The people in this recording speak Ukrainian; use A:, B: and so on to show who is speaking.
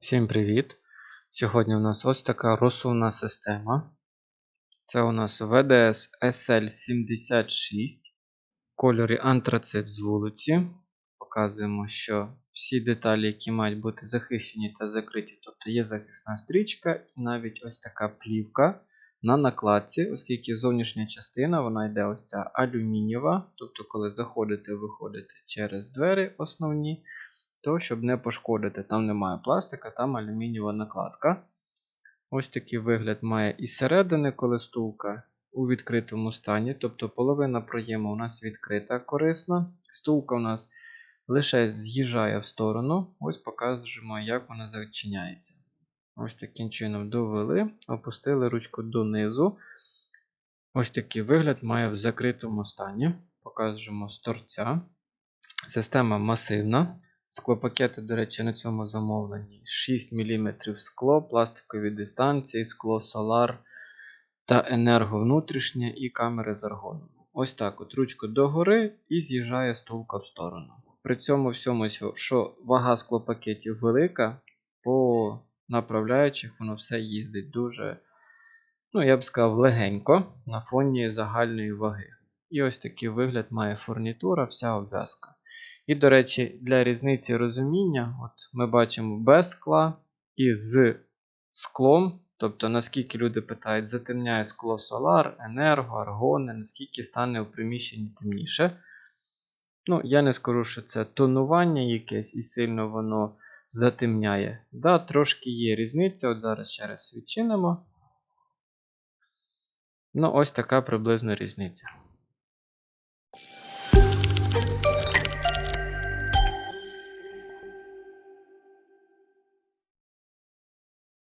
A: Всім привіт! Сьогодні у нас ось така розсувна система. Це у нас VDS SL76 в кольорі антрацит з вулиці. Показуємо, що всі деталі, які мають бути захищені та закриті, тобто є захисна стрічка і навіть ось така плівка на накладці, оскільки зовнішня частина вона йде ось ця алюмінієва. Тобто, коли заходите виходите через двері основні то щоб не пошкодити. Там немає пластика, там алюмінієва накладка. Ось такий вигляд має і середини, коли стулка у відкритому стані. Тобто половина проєму у нас відкрита, корисна. Стулка у нас лише з'їжджає в сторону. Ось покажемо, як вона зачиняється. Ось таким чином довели, опустили ручку донизу. Ось такий вигляд має в закритому стані. Покажемо з торця. Система масивна. Склопакети, до речі, на цьому замовленні 6 мм скло, пластикові дистанції, скло Solar та енерго внутрішнє і камери з аргоном. Ось так от ручку догори і з'їжджає стулка в сторону. При цьому всьому, що вага склопакетів велика, по направляючих воно все їздить дуже, ну, я б сказав, легенько на фоні загальної ваги. І ось такий вигляд має фурнітура, вся обв'язка. І, до речі, для різниці розуміння, от ми бачимо без скла і з склом. Тобто, наскільки люди питають, затемняє скло Solar, енерго, аргони, наскільки стане у приміщенні темніше. Ну, я не скажу, що це тонування якесь і сильно воно затемняє. Да, Трошки є різниця. От зараз ще раз відчинимо. Ну, ось така приблизно різниця.